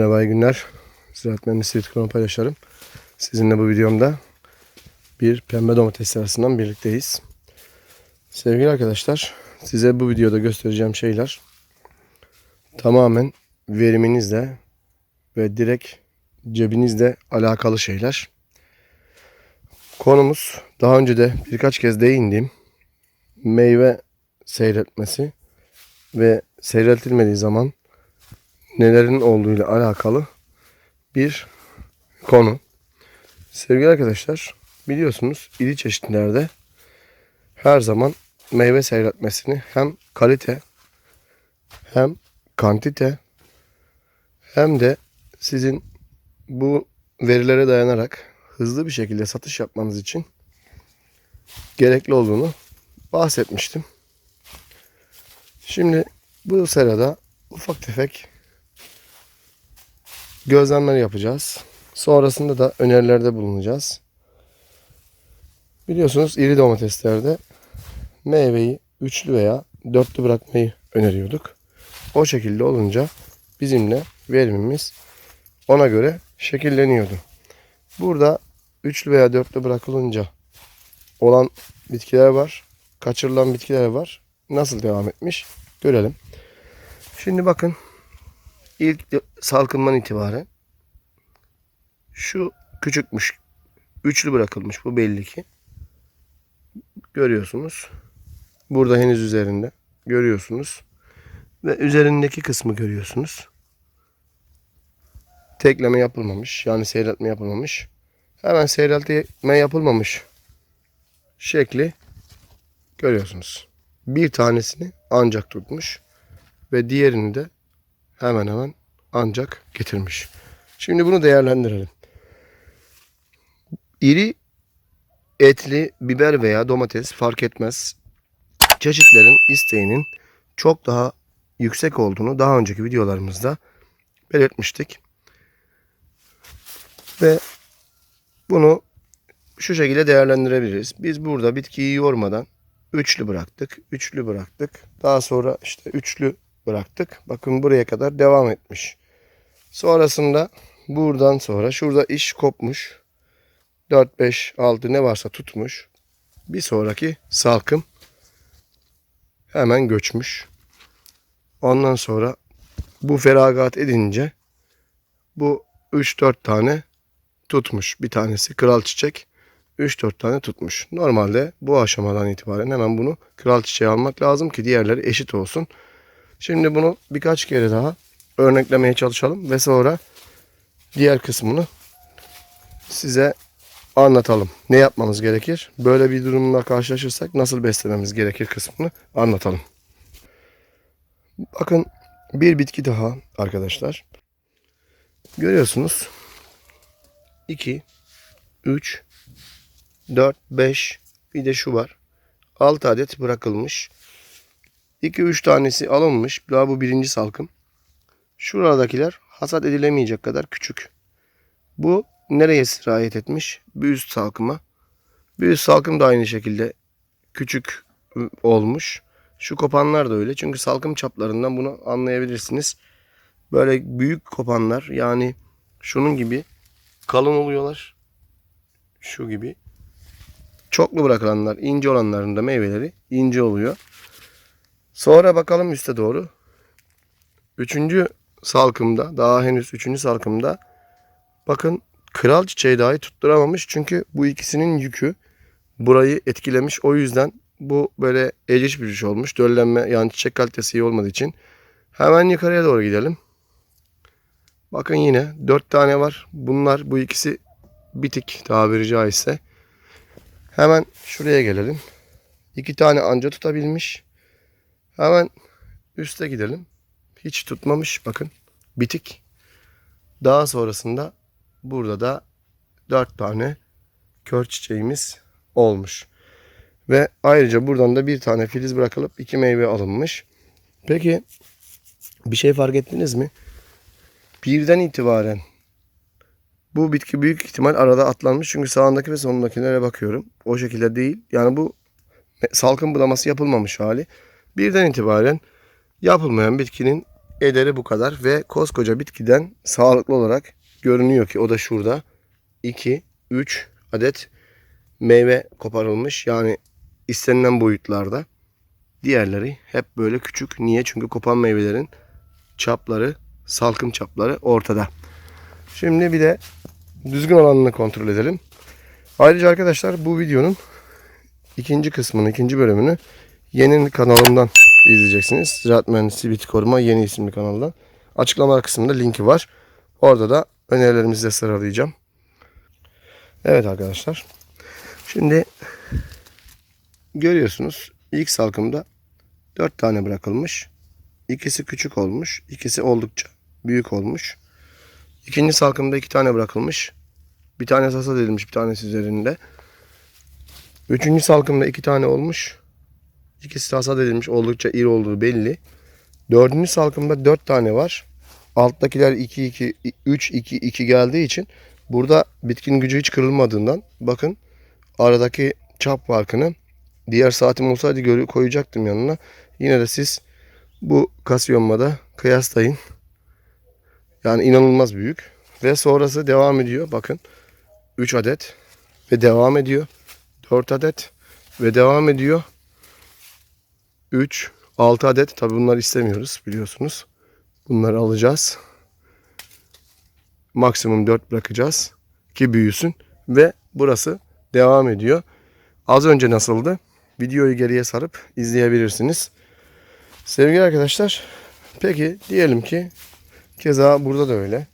Merhaba iyi günler. Ziraat Mühendisliği kanalı paylaşarım. Sizinle bu videomda bir pembe domates arasından birlikteyiz. Sevgili arkadaşlar, size bu videoda göstereceğim şeyler tamamen veriminizle ve direkt cebinizle alakalı şeyler. Konumuz daha önce de birkaç kez değindiğim meyve seyretmesi ve seyretilmediği zaman nelerin olduğuyla alakalı bir konu. Sevgili arkadaşlar biliyorsunuz iri çeşitlerde her zaman meyve seyretmesini hem kalite hem kantite hem de sizin bu verilere dayanarak hızlı bir şekilde satış yapmanız için gerekli olduğunu bahsetmiştim. Şimdi bu sırada ufak tefek gözlemler yapacağız. Sonrasında da önerilerde bulunacağız. Biliyorsunuz iri domateslerde meyveyi üçlü veya dörtlü bırakmayı öneriyorduk. O şekilde olunca bizimle verimimiz ona göre şekilleniyordu. Burada üçlü veya dörtlü bırakılınca olan bitkiler var. Kaçırılan bitkiler var. Nasıl devam etmiş görelim. Şimdi bakın ilk salkımdan itibaren şu küçükmüş. Üçlü bırakılmış bu belli ki. Görüyorsunuz. Burada henüz üzerinde. Görüyorsunuz. Ve üzerindeki kısmı görüyorsunuz. Tekleme yapılmamış. Yani seyreltme yapılmamış. Hemen seyreltme yapılmamış şekli görüyorsunuz. Bir tanesini ancak tutmuş ve diğerini de hemen hemen ancak getirmiş. Şimdi bunu değerlendirelim. İri etli biber veya domates fark etmez. Çeşitlerin isteğinin çok daha yüksek olduğunu daha önceki videolarımızda belirtmiştik. Ve bunu şu şekilde değerlendirebiliriz. Biz burada bitkiyi yormadan üçlü bıraktık, üçlü bıraktık. Daha sonra işte üçlü bıraktık. Bakın buraya kadar devam etmiş. Sonrasında buradan sonra şurada iş kopmuş. 4, 5, 6 ne varsa tutmuş. Bir sonraki salkım hemen göçmüş. Ondan sonra bu feragat edince bu 3-4 tane tutmuş. Bir tanesi kral çiçek. 3-4 tane tutmuş. Normalde bu aşamadan itibaren hemen bunu kral çiçeği almak lazım ki diğerleri eşit olsun. Şimdi bunu birkaç kere daha örneklemeye çalışalım ve sonra diğer kısmını size anlatalım. Ne yapmamız gerekir? Böyle bir durumla karşılaşırsak nasıl beslememiz gerekir kısmını anlatalım. Bakın bir bitki daha arkadaşlar. Görüyorsunuz. 2 3 4 5 bir de şu var. 6 adet bırakılmış. 2-3 tanesi alınmış. Daha bu birinci salkım. Şuradakiler hasat edilemeyecek kadar küçük. Bu nereye sirayet etmiş? Bir üst salkıma. Bir üst salkım da aynı şekilde küçük olmuş. Şu kopanlar da öyle. Çünkü salkım çaplarından bunu anlayabilirsiniz. Böyle büyük kopanlar yani şunun gibi kalın oluyorlar. Şu gibi. Çoklu bırakılanlar ince olanların da meyveleri ince oluyor. Sonra bakalım üste doğru. Üçüncü salkımda daha henüz üçüncü salkımda bakın kral çiçeği dahi tutturamamış. Çünkü bu ikisinin yükü burayı etkilemiş. O yüzden bu böyle eciş bücüş olmuş. Döllenme yani çiçek kalitesi iyi olmadığı için. Hemen yukarıya doğru gidelim. Bakın yine dört tane var. Bunlar bu ikisi bitik tabiri caizse. Hemen şuraya gelelim. İki tane anca tutabilmiş. Hemen üste gidelim. Hiç tutmamış bakın. Bitik. Daha sonrasında burada da dört tane kör çiçeğimiz olmuş. Ve ayrıca buradan da bir tane filiz bırakılıp iki meyve alınmış. Peki bir şey fark ettiniz mi? Birden itibaren bu bitki büyük ihtimal arada atlanmış. Çünkü sağındaki ve solundakilere bakıyorum. O şekilde değil. Yani bu salkım budaması yapılmamış hali. Birden itibaren yapılmayan bitkinin ederi bu kadar ve koskoca bitkiden sağlıklı olarak görünüyor ki o da şurada 2 3 adet meyve koparılmış. Yani istenilen boyutlarda. Diğerleri hep böyle küçük. Niye? Çünkü kopan meyvelerin çapları, salkım çapları ortada. Şimdi bir de düzgün olanını kontrol edelim. Ayrıca arkadaşlar bu videonun ikinci kısmını, ikinci bölümünü yeni kanalımdan izleyeceksiniz. Ziraat Mühendisi Bitki Koruma yeni isimli kanaldan. Açıklama kısmında linki var. Orada da önerilerimizi de sıralayacağım. Evet arkadaşlar. Şimdi görüyorsunuz ilk salkımda 4 tane bırakılmış. İkisi küçük olmuş. ikisi oldukça büyük olmuş. İkinci salkımda 2 tane bırakılmış. Bir tanesi hasat edilmiş bir tanesi üzerinde. Üçüncü salkımda 2 tane olmuş. İkisi de hasat edilmiş oldukça iri olduğu belli. Dördüncü salkımda 4 tane var. Alttakiler 2 2 3 2 2 geldiği için burada bitkinin gücü hiç kırılmadığından bakın aradaki çap farkını diğer saatim olsaydı koyacaktım yanına. Yine de siz bu kasiyonmada kıyaslayın. Yani inanılmaz büyük. Ve sonrası devam ediyor. Bakın 3 adet ve devam ediyor. 4 adet ve devam ediyor. 3, 6 adet. Tabi bunları istemiyoruz biliyorsunuz. Bunları alacağız. Maksimum 4 bırakacağız ki büyüsün. Ve burası devam ediyor. Az önce nasıldı? Videoyu geriye sarıp izleyebilirsiniz. Sevgili arkadaşlar, peki diyelim ki keza burada da öyle.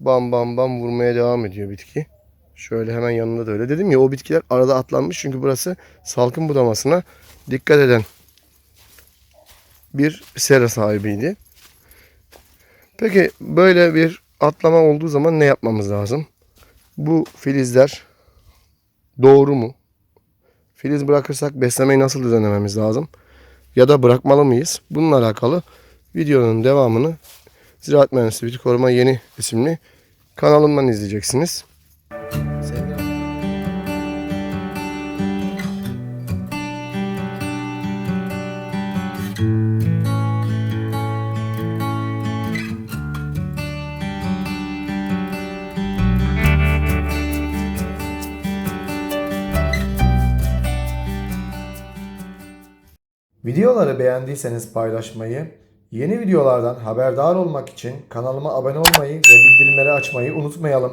Bam bam bam vurmaya devam ediyor bitki. Şöyle hemen yanında da öyle. Dedim ya o bitkiler arada atlanmış çünkü burası salkım budamasına dikkat eden bir sera sahibiydi. Peki böyle bir atlama olduğu zaman ne yapmamız lazım? Bu filizler doğru mu? Filiz bırakırsak beslemeyi nasıl düzenlememiz lazım? Ya da bırakmalı mıyız? Bununla alakalı videonun devamını Ziraat Mühendisliği Bitki Koruma Yeni isimli kanalımdan izleyeceksiniz. Videoları beğendiyseniz paylaşmayı, yeni videolardan haberdar olmak için kanalıma abone olmayı ve bildirimleri açmayı unutmayalım.